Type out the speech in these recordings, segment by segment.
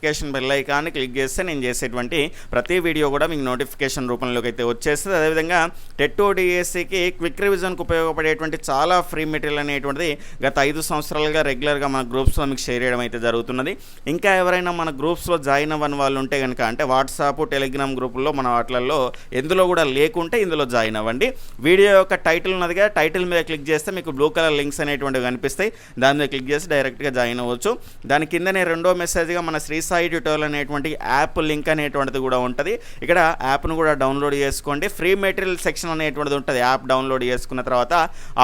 Notification bell ఐకాన్ని click చేస్తే నేను చేసేటువంటి ప్రతి వీడియో కూడా మీకు నోటిఫికేషన్ రూపంలోకి అయితే వచ్చేస్తుంది. అదేవిధంగా టెట్ డిఎస్సికి క్విక్ రివిజన్కి ఉపయోగపడేటువంటి చాలా ఫ్రీ మెటీరియల్ అనేటువంటిది గత ఐదు సంవత్సరాలుగా రెగ్యులర్గా మన గ్రూప్స్లో మీకు షేర్ చేయడం అయితే జరుగుతున్నది. ఇంకా ఎవరైనా మన గ్రూప్స్లో జాయిన్ అవ్వని వాళ్ళు ఉంటే కనుక అంటే వాట్సాప్ టెలిగ్రామ్ గ్రూపుల్లో మన వాటిలలో ఎందులో కూడా లేకుంటే ఇందులో జాయిన్ అవ్వండి. వీడియో యొక్క టైటిల్ ఉన్నదిగా టైటిల్ మీద క్లిక్ చేస్తే మీకు బ్లూ కలర్ లింక్స్ అనేటువంటివి కనిపిస్తాయి. దాని మీద క్లిక్ చేసి డైరెక్ట్గా జాయిన్ అవ్వచ్చు. దాని కిందనే రెండో మెసేజ్గా మన శ్రీ సాయి ట్యూటోరియల్ అనేటువంటి యాప్ లింక్ అనేటువంటిది కూడా ఉంటుంది. ఇక్కడ యాప్ను కూడా డౌన్లోడ్ చేసుకోండి. ఫ్రీ మెటీరియల్ సెక్షన్ అనేటువంటిది ఉంటుంది. యాప్ డౌన్లోడ్ చేసుకున్న తర్వాత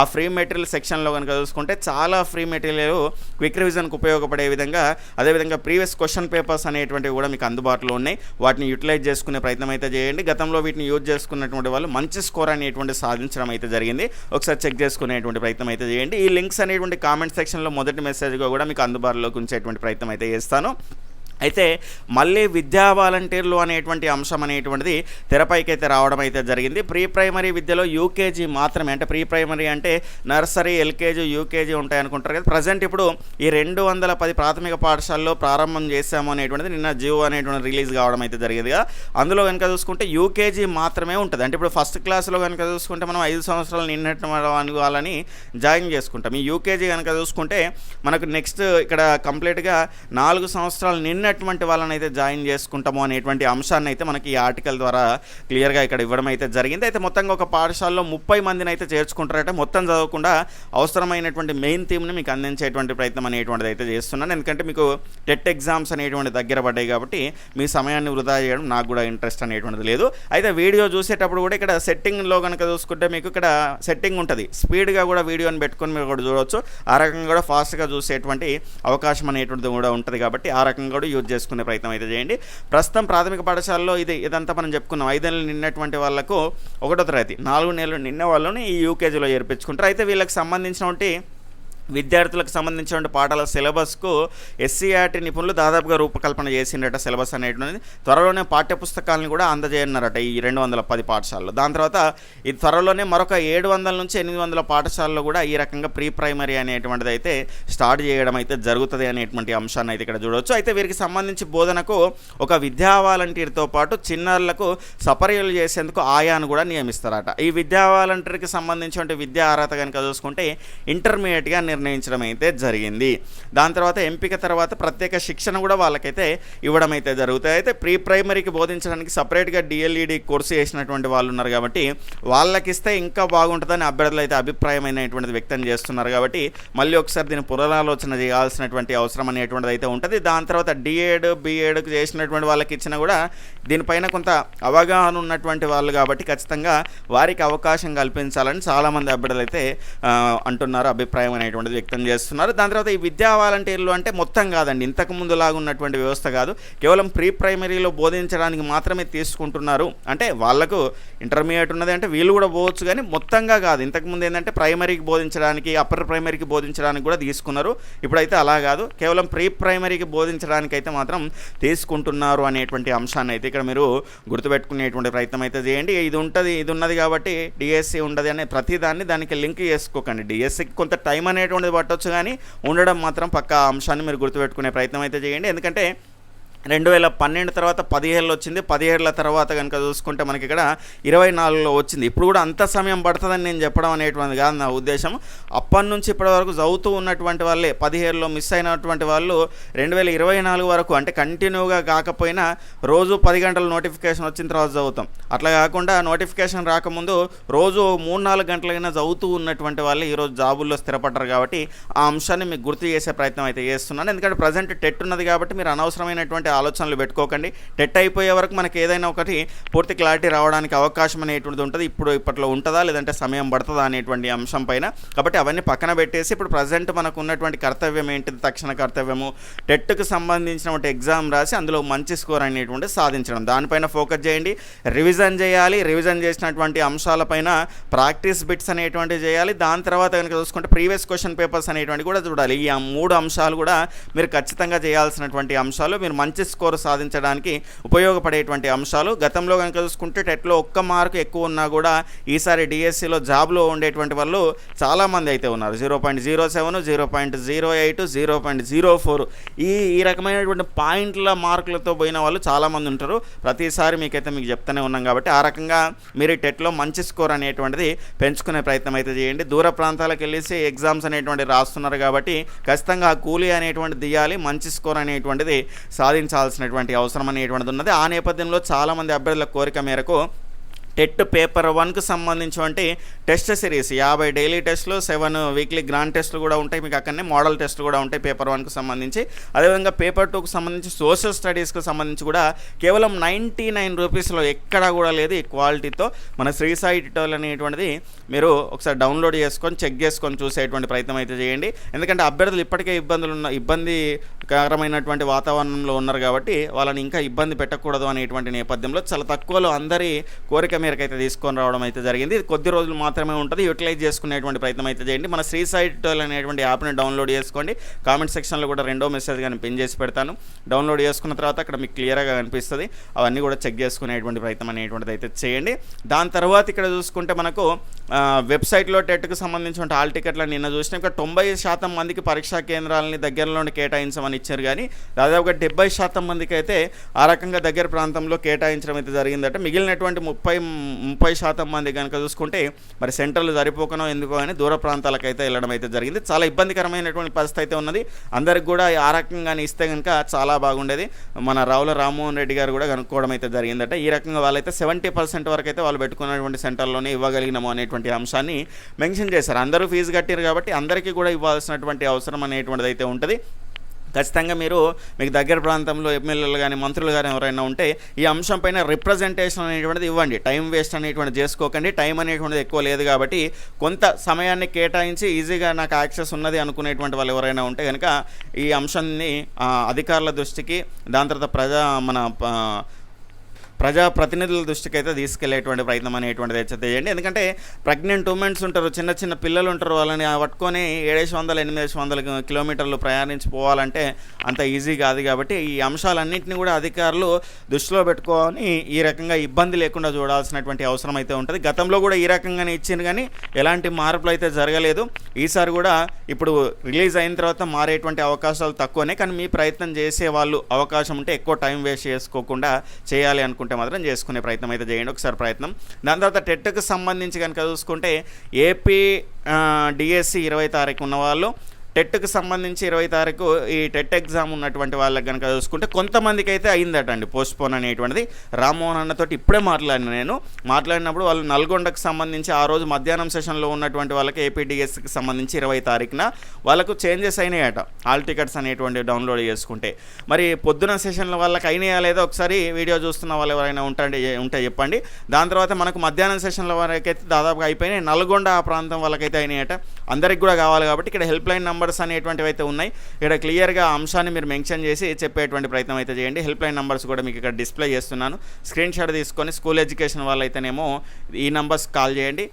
ఆ ఫ్రీ మెటీరియల్ సెక్షన్లో కనుక చూసుకుంటే చాలా ఫ్రీ మెటీరియల్ క్విక్ రివిజన్కి ఉపయోగపడే విధంగా అదేవిధంగా ప్రీవియస్ క్వశ్చన్ పేపర్స్ అనేటువంటివి కూడా మీకు అందుబాటులో ఉన్నాయి. వాటిని యూటిలైజ్ చేసుకునే ప్రయత్నం అయితే చేయండి. గతంలో వీటిని యూజ్ చేసుకున్నటువంటి వాళ్ళు మంచి స్కోర్ అనేటువంటి సాధించడం అయితే జరిగింది. ఒకసారి చెక్ చేసుకునేటువంటి ప్రయత్నం అయితే చేయండి. ఈ లింక్స్ అనేటువంటి కామెంట్ సెక్షన్లో మొదటి మెసేజ్గా కూడా మీకు అందుబాటులోకి ఉంచేటువంటి ప్రయత్నం అయితే చేస్తాను. అయితే మళ్ళీ విద్యా వాలంటీర్లు అనేటువంటి అంశం అనేటువంటిది తెరపైకి అయితే రావడం అయితే జరిగింది. ప్రీ ప్రైమరీ విద్యలో యూకేజీ మాత్రమే అంటే ప్రీ ప్రైమరీ అంటే నర్సరీ ఎల్కేజీ యూకేజీ ఉంటాయి అనుకుంటారు కదా. ప్రజెంట్ ఇప్పుడు ఈ రెండు వందల పది ప్రాథమిక పాఠశాలలో ప్రారంభం చేశాము అనేటువంటిది నిన్న జియో అనేటువంటి రిలీజ్ కావడం అయితే జరిగిందిగా అందులో కనుక చూసుకుంటే యూకేజీ మాత్రమే ఉంటుంది. అంటే ఇప్పుడు ఫస్ట్ క్లాస్లో కనుక చూసుకుంటే మనం ఐదు సంవత్సరాలు నిన్నటి వాళ్ళని జాయిన్ చేసుకుంటాం. ఈ యూకేజీ కనుక చూసుకుంటే మనకు నెక్స్ట్ ఇక్కడ కంప్లీట్గా నాలుగు సంవత్సరాలు నిన్న ఉన్నటువంటి వాళ్ళని అయితే జాయిన్ చేసుకుంటాము అనేటువంటి అంశాన్ని అయితే మనకి ఈ ఆర్టికల్ ద్వారా క్లియర్గా ఇక్కడ ఇవ్వడం అయితే జరిగింది. అయితే మొత్తంగా ఒక పాఠశాలలో ముప్పై మందిని అయితే చేర్చుకుంటారట. మొత్తం చదవకుండా అవసరమైనటువంటి మెయిన్ థీమ్ని మీకు అందించేటువంటి ప్రయత్నం అనేటువంటిది అయితే చేస్తున్నాను. ఎందుకంటే మీకు టెట్ ఎగ్జామ్స్ అనేటువంటి దగ్గర పడ్డాయి కాబట్టి మీ సమయాన్ని వృధా చేయడం నాకు కూడా ఇంట్రెస్ట్ అనేటువంటిది లేదు. అయితే వీడియో చూసేటప్పుడు కూడా ఇక్కడ సెట్టింగ్లో కనుక చూసుకుంటే మీకు ఇక్కడ సెట్టింగ్ ఉంటుంది. స్పీడ్గా కూడా వీడియోని పెట్టుకొని మీరు కూడా చూడవచ్చు ఆ రకంగా కూడా ఫాస్ట్గా చూసేటువంటి అవకాశం అనేటువంటిది కూడా ఉంటుంది కాబట్టి ఆ రకంగా కూడా యూజ్ చేసుకునే ప్రయత్నం అయితే చేయండి. ప్రస్తుతం ప్రాథమిక పాఠశాలలో ఇది ఇదంతా మనం చెప్పుకున్నాం. ఐదు నెలలు నిన్నటువంటి వాళ్ళకు ఒకటో తరగతి నాలుగు నెలలు నిన్న వాళ్ళని ఈ యూకేజీలో చేర్పించుకుంటారు. అయితే వీళ్ళకి సంబంధించినటువంటి విద్యార్థులకు సంబంధించిన పాఠాల సిలబస్కు ఎస్సీఆర్టీ నిపుణులు దాదాపుగా రూపకల్పన చేసిండట సిలబస్ అనేటువంటిది. త్వరలోనే పాఠ్యపుస్తకాలను కూడా అందజేయన్నారట ఈ రెండు వందల పది పాఠశాలలో. దాని తర్వాత ఇది త్వరలోనే మరొక ఏడు వందల నుంచి ఎనిమిది వందల పాఠశాలలో కూడా ఈ రకంగా ప్రీ ప్రైమరీ అనేటువంటిది అయితే స్టార్ట్ చేయడం అయితే జరుగుతుంది అనేటువంటి అంశాన్ని అయితే ఇక్కడ చూడవచ్చు అయితే వీరికి సంబంధించి బోధనకు ఒక విద్యా వాలంటీర్తో పాటు చిన్నారులకు సపర్యలు చేసేందుకు ఆయాను కూడా నియమిస్తారట. ఈ విద్యా వాలంటీర్కి సంబంధించిన విద్యా అర్హత కనుక చూసుకుంటే ఇంటర్మీడియట్గా నిర్ణయించడం అయితే జరిగింది. దాని తర్వాత ఎంపిక తర్వాత ప్రత్యేక శిక్షణ కూడా వాళ్ళకైతే ఇవ్వడం అయితే జరుగుతాయి. అయితే ప్రీ ప్రైమరీకి బోధించడానికి సపరేట్గా డిఎల్ఈడి కోర్సు చేసినటువంటి వాళ్ళు ఉన్నారు కాబట్టి వాళ్ళకిస్తే ఇంకా బాగుంటుందని అభ్యర్థులు అయితే అభిప్రాయమైనటువంటిది వ్యక్తం చేస్తున్నారు కాబట్టి మళ్ళీ ఒకసారి దీన్ని పునరాలోచన చేయాల్సినటువంటి అవసరం అనేటువంటిది అయితే ఉంటుంది. దాని తర్వాత డిఎడ్ బిఎడ్కి చేసినటువంటి వాళ్ళకి ఇచ్చినా కూడా దీనిపైన కొంత అవగాహన ఉన్నటువంటి వాళ్ళు కాబట్టి ఖచ్చితంగా వారికి అవకాశం కల్పించాలని చాలామంది అభ్యర్థులు అయితే అంటున్నారు అభిప్రాయం అనేటువంటిది వ్యక్తం చేస్తున్నారు. దాని తర్వాత ఈ విద్యా వాలంటీర్లు అంటే మొత్తం కాదండి. ఇంతకు ముందులాగా ఉన్నటువంటి వ్యవస్థ కాదు. కేవలం ప్రీ ప్రైమరీలో బోధించడానికి మాత్రమే తీసుకుంటున్నారు. అంటే వాళ్ళకు ఇంటర్మీడియట్ ఉన్నది అంటే వీళ్ళు కూడా పోవచ్చు కానీ మొత్తంగా కాదు. ఇంతకుముందు ఏంటంటే ప్రైమరీకి బోధించడానికి అప్పర్ ప్రైమరీకి బోధించడానికి కూడా తీసుకున్నారు. ఇప్పుడైతే అలా కాదు. కేవలం ప్రీ ప్రైమరీకి బోధించడానికి అయితే మాత్రం తీసుకుంటున్నారు అనేటువంటి అంశాన్ని అయితే ఇక్కడ మీరు గుర్తుపెట్టుకునేటువంటి ప్రయత్నం అయితే చేయండి. ఇది ఉంటుంది ఇది ఉన్నది కాబట్టి డిఎస్సి ఉండదు అనే ప్రతిదాన్ని దానికి లింక్ చేసుకోకండి. డిఎస్సికి కొంత టైం అనేటువంటి అనేటువంటిది పట్టొచ్చు కానీ ఉండడం మాత్రం పక్క అంశాన్ని మీరు గుర్తుపెట్టుకునే ప్రయత్నం అయితే చేయండి. ఎందుకంటే రెండు వేల పన్నెండు తర్వాత పదిహేడులో వచ్చింది. పదిహేడుల తర్వాత కనుక చూసుకుంటే మనకి ఇక్కడ ఇరవై నాలుగులో వచ్చింది. ఇప్పుడు కూడా అంత సమయం పడుతుందని నేను చెప్పడం అనేటువంటిది కాదు నా ఉద్దేశం. అప్పటి నుంచి ఇప్పటి వరకు చదువుతూ ఉన్నటువంటి వాళ్ళే పదిహేడులో మిస్ అయినటువంటి వాళ్ళు రెండు వేల ఇరవై నాలుగు వరకు అంటే కంటిన్యూగా కాకపోయినా రోజు పది గంటల నోటిఫికేషన్ వచ్చిన తర్వాత చదువుతాం. అట్లా కాకుండా నోటిఫికేషన్ రాకముందు రోజు మూడు నాలుగు గంటలైనా చదువుతూ ఉన్నటువంటి వాళ్ళు ఈరోజు జాబుల్లో స్థిరపడ్డారు కాబట్టి ఆ అంశాన్ని మీకు గుర్తు చేసే ప్రయత్నం అయితే చేస్తున్నాను. ఎందుకంటే ప్రజెంట్ టెట్ ఉన్నది కాబట్టి మీరు అనవసరమైనటువంటి ఆలోచనలు పెట్టుకోకండి. డెట్ అయిపోయే వరకు మనకి ఏదైనా ఒకటి పూర్తి క్లారిటీ రావడానికి అవకాశం అనేటువంటిది ఉంటుంది. ఇప్పుడు ఇప్పట్లో ఉంటుందా? లేదంటే సమయం పడుతుందా? అనేటువంటి అంశం పైన. కాబట్టి అవన్నీ పక్కన పెట్టేసి ఇప్పుడు ప్రజెంట్ మనకు ఉన్నటువంటి కర్తవ్యం ఏంటిది? తక్షణ కర్తవ్యము. టెట్కు సంబంధించినటువంటి ఎగ్జామ్ రాసి అందులో మంచి స్కోర్ అనేటువంటి సాధించడం. దానిపైన ఫోకస్ చేయండి. రివిజన్ చేయాలి. రివిజన్ చేసినటువంటి అంశాలపైన ప్రాక్టీస్ బిట్స్ అనేటువంటివి చేయాలి. దాని తర్వాత కనుక చూసుకుంటే ప్రీవియస్ క్వశ్చన్ పేపర్స్ అనేటువంటి కూడా చూడాలి. ఈ మూడు అంశాలు కూడా మీరు ఖచ్చితంగా చేయాల్సినటువంటి అంశాలు. మీరు మంచి స్కోర్ సాధించడానికి ఉపయోగపడేటువంటి అంశాలు. గతంలో కనుక చూసుకుంటే టెట్లో ఒక్క మార్కు ఎక్కువ ఉన్నా కూడా ఈసారి డిఎస్సిలో జాబ్లో ఉండేటువంటి వాళ్ళు చాలామంది అయితే ఉన్నారు. Zero point zero seven zero point zero eight zero point zero four. ఈ ఈ రకమైనటువంటి పాయింట్ల మార్కులతో పోయిన వాళ్ళు చాలామంది ఉంటారు. ప్రతిసారి మీకైతే మీకు చెప్తూనే ఉన్నాం కాబట్టి ఆ రకంగా మీరు టెట్లో మంచి స్కోర్ అనేటువంటిది పెంచుకునే ప్రయత్నం అయితే చేయండి. దూర ప్రాంతాలకు వెళ్ళేసి ఎగ్జామ్స్ అనేటువంటి రాస్తున్నారు కాబట్టి ఖచ్చితంగా ఆ కూలీ అనేటువంటి దియాలి మంచి స్కోర్ అనేటువంటిది సాధించాల్సినటువంటి అవసరం అనేటువంటిది ఉన్నది. ఆ నేపథ్యంలో చాలామంది అభ్యర్థుల కోరిక మేరకు టెట్ పేపర్ వన్కి సంబంధించినటువంటి టెస్ట్ సిరీస్ యాభై డైలీ టెస్ట్లు సెవెన్ వీక్లీ గ్రాండ్ టెస్ట్లు కూడా ఉంటాయి. మీకు అక్కడనే మోడల్ టెస్ట్లు కూడా ఉంటాయి పేపర్ వన్కి సంబంధించి. అదేవిధంగా పేపర్ టూకి సంబంధించి సోషల్ స్టడీస్కి సంబంధించి కూడా కేవలం నైంటీ నైన్ రూపీస్లో ఎక్కడా కూడా లేదు ఈ క్వాలిటీతో. మన శ్రీ సాయి టిటోల్ అనేటువంటిది మీరు ఒకసారి డౌన్లోడ్ చేసుకొని చెక్ చేసుకొని చూసేటువంటి ప్రయత్నం అయితే చేయండి. ఎందుకంటే అభ్యర్థులు ఇప్పటికే ఇబ్బందులు ఉన్న ఇబ్బందికరమైనటువంటి వాతావరణంలో ఉన్నారు కాబట్టి వాళ్ళని ఇంకా ఇబ్బంది పెట్టకూడదు అనేటువంటి నేపథ్యంలో చాలా తక్కువలో అందరి కోరిక మేరకు అయితే తీసుకొని రావడం అయితే జరిగింది. ఇది కొద్ది రోజులు మాత్రమే ఉంటుంది. యూటిలైజ్ చేసుకునేటువంటి ప్రయత్నం అయితే చేయండి. మన శ్రీ సైట్ అనేటువంటి యాప్ని డౌన్లోడ్ చేసుకోండి. కామెంట్ సెక్షన్లో కూడా రెండో మెసేజ్ కానీ పిన్ చేసి పెడతాను. డౌన్లోడ్ చేసుకున్న తర్వాత అక్కడ మీకు క్లియర్గా కనిపిస్తుంది. అవన్నీ కూడా చెక్ చేసుకునేటువంటి ప్రయత్నం అనేటువంటిది అయితే చేయండి. దాని తర్వాత ఇక్కడ చూసుకుంటే మనకు వెబ్సైట్లో టెట్కి సంబంధించిన హాల్ టికెట్లను నిన్న చూసినా. ఇంకా తొంభై శాతం మందికి పరీక్షా కేంద్రాలని దగ్గరలోనే కేటాయించమని ఇచ్చారు కానీ దాదాపుగా డెబ్బై శాతం మందికి అయితే ఆ రకంగా దగ్గర ప్రాంతంలో కేటాయించడం అయితే జరిగిందట. మిగిలినటువంటి ముప్పై ముప్పై శాతం మంది కనుక చూసుకుంటే మరి సెంటర్లు సరిపోకనో ఎందుకో అని దూర ప్రాంతాలకైతే వెళ్ళడం అయితే జరిగింది. చాలా ఇబ్బందికరమైనటువంటి పరిస్థితి అయితే ఉన్నది. అందరికి కూడా ఆ రకంగానే ఇస్తే కనుక చాలా బాగుండేది. మన రావుల రామ్మోహన్ రెడ్డి గారు కూడా కనుక్కోవడం అయితే జరిగిందట. ఈ రకంగా వాళ్ళైతే సెవెంటీ పర్సెంట్ వరకు అయితే వాళ్ళు పెట్టుకున్నటువంటి సెంటర్లోనే ఇవ్వగలిగినాము అనేటువంటి అంశాన్ని మెన్షన్ చేశారు. అందరూ ఫీజు కట్టారు కాబట్టి అందరికీ కూడా ఇవ్వాల్సినటువంటి అవసరం అనేటువంటిది అయితే ఉంటుంది. ఖచ్చితంగా మీరు మీకు దగ్గర ప్రాంతంలో ఎమ్మెల్యేలు కానీ మంత్రులు కానీ ఎవరైనా ఉంటే ఈ అంశం పైన రిప్రజెంటేషన్ అనేటువంటిది ఇవ్వండి. టైం వేస్ట్ అనేటువంటిది చేసుకోకండి. టైం అనేటువంటిది ఎక్కువ లేదు కాబట్టి కొంత సమయాన్ని కేటాయించి ఈజీగా నాకు యాక్సెస్ ఉన్నది అనుకునేటువంటి వాళ్ళు ఎవరైనా ఉంటే కనుక ఈ అంశాన్ని అధికారుల దృష్టికి దాని తర్వాత ప్రజా మన ప్రజాప్రతినిధుల దృష్టికి అయితే తీసుకెళ్ళేటువంటి ప్రయత్నం అనేటువంటిది అయితే చేయండి. ఎందుకంటే ప్రెగ్నెంట్ ఉమెన్స్ ఉంటారు చిన్న చిన్న పిల్లలు ఉంటారు వాళ్ళని పట్టుకొని ఏడేసి వందల ఎనిమిది వందల కిలోమీటర్లు ప్రయాణించి పోవాలంటే అంత ఈజీ కాదు కాబట్టి ఈ అంశాలన్నింటినీ కూడా అధికారులు దృష్టిలో పెట్టుకొని ఈ రకంగా ఇబ్బంది లేకుండా చూడాల్సినటువంటి అవసరం అయితే ఉంటుంది. గతంలో కూడా ఈ రకంగానే ఇచ్చింది కానీ ఎలాంటి మార్పులు అయితే జరగలేదు. ఈసారి కూడా ఇప్పుడు రిలీజ్ అయిన తర్వాత మారేటువంటి అవకాశాలు తక్కువనే కానీ మీ ప్రయత్నం చేసే వాళ్ళు అవకాశం ఉంటే ఎక్కువ టైం వేస్ట్ చేసుకోకుండా చేయాలి చేసుకుంటే మాత్రం చేసుకునే ప్రయత్నం అయితే చేయండి. ఒకసారి ప్రయత్నం. దాని తర్వాత టెట్కు సంబంధించి కనుక చూసుకుంటే ఏపీ డిఎస్సి ఇరవై తారీఖు ఉన్న వాళ్ళు టెట్కు సంబంధించి ఇరవై తారీఖు ఈ టెట్ ఎగ్జామ్ ఉన్నటువంటి వాళ్ళకి కనుక చూసుకుంటే కొంతమందికి అయితే అయిందట అండి పోస్ట్పోన్ అనేటువంటిది. రామ్మోహన్ అన్నతోటి ఇప్పుడే మాట్లాడిన నేను. మాట్లాడినప్పుడు వాళ్ళు నల్గొండకు సంబంధించి ఆ రోజు మధ్యాహ్నం సెషన్లో ఉన్నటువంటి వాళ్ళకి ఏపీడిఎస్కి సంబంధించి ఇరవై తారీఖున వాళ్ళకు చేంజెస్ అయినాయట. హాల్ టికెట్స్ అనేటువంటి డౌన్లోడ్ చేసుకుంటే. మరి పొద్దున సెషన్ల వాళ్ళకి అయినాయా లేదో ఒకసారి వీడియో చూస్తున్న వాళ్ళు ఎవరైనా ఉంటాండి ఉంటే చెప్పండి. దాని తర్వాత మనకు మధ్యాహ్నం సెషన్ల వరకైతే దాదాపుగా అయిపోయినాయి. నల్గొండ ఆ ప్రాంతం వాళ్ళకైతే అయినాయట. అందరికి కూడా కావాలి కాబట్టి ఇక్కడ హెల్ప్ లైన్ నెంబర్ నంబర్స్ అనేటువంటివి అయితే ఉన్నాయి. ఇక్కడ క్లియర్గా అంశాన్ని మీరు మెన్షన్ చేసి చెప్పేటువంటి ప్రయత్నం అయితే చేయండి. హెల్ప్ లైన్ నంబర్స్ కూడా మీకు ఇక్కడ డిస్ప్లే చేస్తున్నాను. స్క్రీన్ షాట్ తీసుకొని స్కూల్ ఎడ్యుకేషన్ వాళ్ళైతేనేమో ఈ నంబర్స్ కాల్ చేయండి.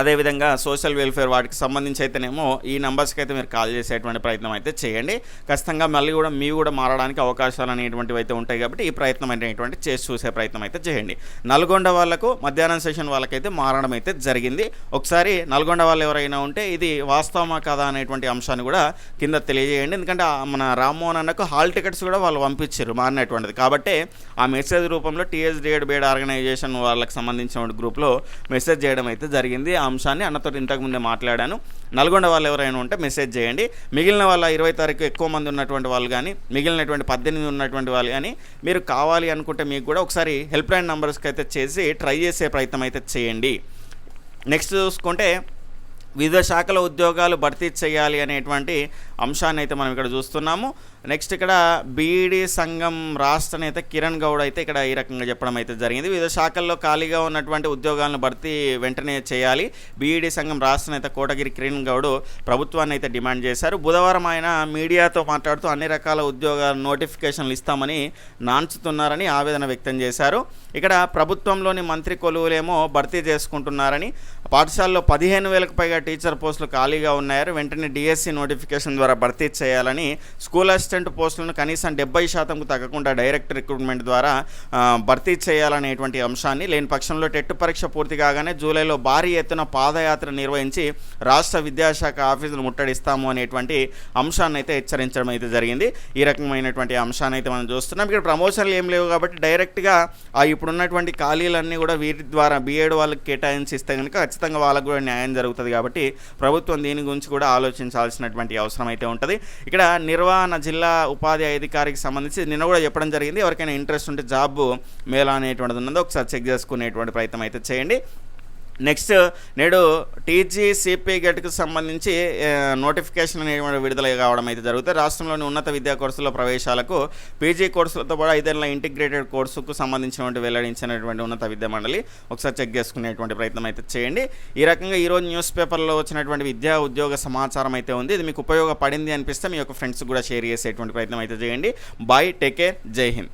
అదేవిధంగా సోషల్ వెల్ఫేర్ వాటికి సంబంధించి అయితేనేమో ఈ నెంబర్స్కి అయితే మీరు కాల్ చేసేటువంటి ప్రయత్నం అయితే చేయండి. ఖచ్చితంగా మళ్ళీ కూడా మీ కూడా మారడానికి అవకాశాలు అనేటువంటివి అయితే ఉంటాయి కాబట్టి ఈ ప్రయత్నం అనేటువంటి చేసి చూసే ప్రయత్నం అయితే చేయండి. నల్గొండ వాళ్ళకు మధ్యాహ్నం సెషన్ వాళ్ళకైతే మారడం అయితే జరిగింది. ఒకసారి నల్గొండ వాళ్ళు ఎవరైనా ఉంటే ఇది వాస్తవమా కదా అనేటువంటి అంశాన్ని కూడా కింద తెలియజేయండి. ఎందుకంటే మన రామ్మోహన్ అన్నకు హాల్ టికెట్స్ కూడా వాళ్ళు పంపించారు మారినటువంటిది. కాబట్టి ఆ మెసేజ్ రూపంలో టీఎస్డిఎడ్ బేడ్ ఆర్గనైజేషన్ వాళ్ళకి సంబంధించిన గ్రూప్లో మెసేజ్ చేయడం అయితే జరిగింది. అంశాన్ని అన్నతో ఇంతకుముందే మాట్లాడాను. నల్గొండ వాళ్ళు ఎవరైనా ఉంటే మెసేజ్ చేయండి. మిగిలిన వాళ్ళ ఇరవై తారీఖు ఎక్కువ మంది ఉన్నటువంటి వాళ్ళు కానీ మిగిలినటువంటి పద్దెనిమిది ఉన్నటువంటి వాళ్ళు కానీ మీరు కావాలి అనుకుంటే మీకు కూడా ఒకసారి హెల్ప్ లైన్ నెంబర్స్కి అయితే చేసి ట్రై చేసే ప్రయత్నం అయితే చేయండి. నెక్స్ట్ చూసుకుంటే వివిధ శాఖల ఉద్యోగాలు భర్తీ చేయాలి అనేటువంటి అంశాన్ని అయితే మనం ఇక్కడ చూస్తున్నాము. నెక్స్ట్ ఇక్కడ బీఈడి సంఘం రాష్ట్ర నేత కిరణ్ గౌడ్ అయితే ఇక్కడ ఈ రకంగా చెప్పడం అయితే జరిగింది. వివిధ శాఖల్లో ఖాళీగా ఉన్నటువంటి ఉద్యోగాలను భర్తీ వెంటనే చేయాలి. బీఈడి సంఘం రాష్ట్ర నేత కోటగిరి కిరణ్ గౌడ్ ప్రభుత్వాన్ని అయితే డిమాండ్ చేశారు. బుధవారం ఆయన మీడియాతో మాట్లాడుతూ అన్ని రకాల ఉద్యోగాల నోటిఫికేషన్లు ఇస్తామని నాంచుతున్నారని ఆవేదన వ్యక్తం చేశారు. ఇక్కడ ప్రభుత్వంలోని మంత్రి కొలువులేమో భర్తీ చేసుకుంటున్నారని పాఠశాలలో పదిహేను వేలకు పైగా టీచర్ పోస్టులు ఖాళీగా ఉన్నాయని వెంటనే డిఎస్సి నోటిఫికేషన్ ద్వారా భర్తీ చేయాలని స్కూల్ అసిస్టెంట్ పోస్టులను కనీసం డెబ్బై శాతంకు తగ్గకుండా డైరెక్ట్ రిక్రూట్మెంట్ ద్వారా భర్తీ చేయాలనేటువంటి అంశాన్ని లేని పక్షంలో టెట్ పరీక్ష పూర్తి కాగానే జూలైలో భారీ ఎత్తున పాదయాత్ర నిర్వహించి రాష్ట్ర విద్యాశాఖ ఆఫీసులు ముట్టడిస్తాము అనేటువంటి అంశాన్ని అయితే హెచ్చరించడం అయితే జరిగింది. ఈ రకమైనటువంటి అంశాన్ని అయితే మనం చూస్తున్నాం. ఇక్కడ ప్రమోషన్లు ఏం లేవు కాబట్టి డైరెక్ట్గా ఆ ఇప్పుడున్నటువంటి ఖాళీలన్నీ కూడా వీటి ద్వారా బీఎడ్ వాళ్ళకి కేటాయించి ఇస్తే కనుక ఖచ్చితంగా వాళ్ళకు కూడా న్యాయం జరుగుతుంది కాబట్టి ప్రభుత్వం దీని గురించి కూడా ఆలోచించాల్సినటువంటి అవసరం అయితే ఉంటుంది. ఇక్కడ నిర్వహణ జిల్లా ఉపాధి అధికారికి సంబంధించి నిన్న కూడా చెప్పడం జరిగింది. ఎవరికైనా ఇంట్రెస్ట్ ఉంటే జాబ్ మేళ అనేటువంటిది ఉన్నదో. ఒకసారి చెక్ చేసుకునేటువంటి ప్రయత్నం అయితే చేయండి. నెక్స్ట్ నేడు టీజీసీపీ సిపి గెట్కు సంబంధించి నోటిఫికేషన్ అనేటువంటి విడుదల కావడం అయితే జరుగుతుంది. రాష్ట్రంలోని ఉన్నత విద్యా కోర్సుల ప్రవేశాలకు పీజీ కోర్సులతో పాటు ఐదేళ్ళ ఇంటిగ్రేటెడ్ కోర్సుకు సంబంధించినటువంటి వెల్లడించినటువంటి ఉన్నత విద్యా మండలి ఒకసారి చెక్ చేసుకునేటువంటి ప్రయత్నం అయితే చేయండి. ఈ రకంగా ఈరోజు న్యూస్ పేపర్లో వచ్చినటువంటి విద్యా ఉద్యోగ సమాచారం అయితే ఉంది. ఇది మీకు ఉపయోగపడింది అనిపిస్తే మీ యొక్క ఫ్రెండ్స్ కూడా షేర్ చేసేటువంటి ప్రయత్నం అయితే చేయండి. బాయ్ టేక్ కేర్ జై హింద్.